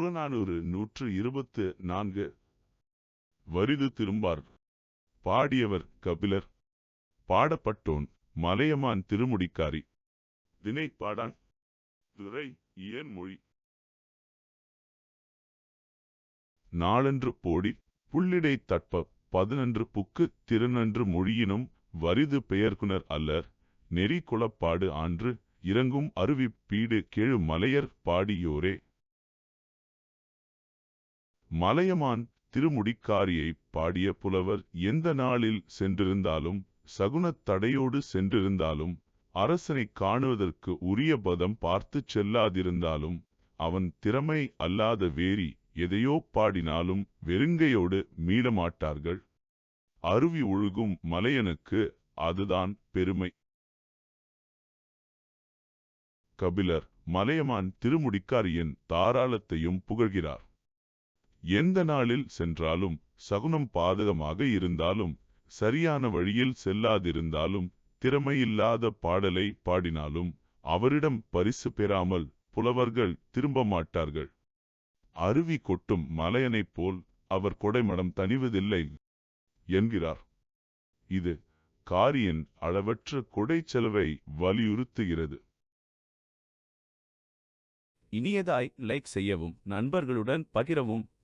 புறநானூறு நூற்று இருபத்து நான்கு. வரிது திரும்பார். பாடியவர் கபிலர். பாடப்பட்டோன் மலையமான் திருமுடிக்காரி. தினை பாடான் துறை இயன்மொழி நாளன்று போடி புள்ளிடை தட்ப பதினன்று புக்கு திருநன்று மொழியினும் வரிது பெயர்குனர் அல்லர். நெறி குலப்பாடு ஆன்று இறங்கும் அருவி பீடு கெழு மலையர் பாடியோரே. மலையமான் திருமுடிக்காரியை பாடிய புலவர் எந்த நாளில் சென்றிருந்தாலும் சகுனத் தடையோடு சென்றிருந்தாலும் அரசனைக் காணுவதற்கு உரிய பதம் பார்த்துச் செல்லாதிருந்தாலும் அவன் திறமை அல்லாத வேறி எதையோ பாடினாலும் வெறுங்கையோடு மீளமாட்டார்கள். அருவி ஒழுகும் மலையனுக்கு அதுதான் பெருமை. கபிலர் மலையமான் திருமுடிக்காரியின் தாராளத்தையும் புகழ்கிறார். எந்த நாளில் சென்றாலும் சகுனம் பாதகமாக இருந்தாலும் சரியான வழியில் செல்லாதிருந்தாலும் திறமையில்லாத பாடலை பாடினாலும் அவரிடம் பரிசு பெறாமல் புலவர்கள் திரும்ப மாட்டார்கள். அருவி கொட்டும் மலையனைப் போல் அவர் கொடைமடம் தணிவதில்லை என்கிறார். இது காரியின் அளவற்ற கொடைச்செலவை வலியுறுத்துகிறது. இனியதாய் லைக் செய்யவும் நண்பர்களுடன் பகிரவும்.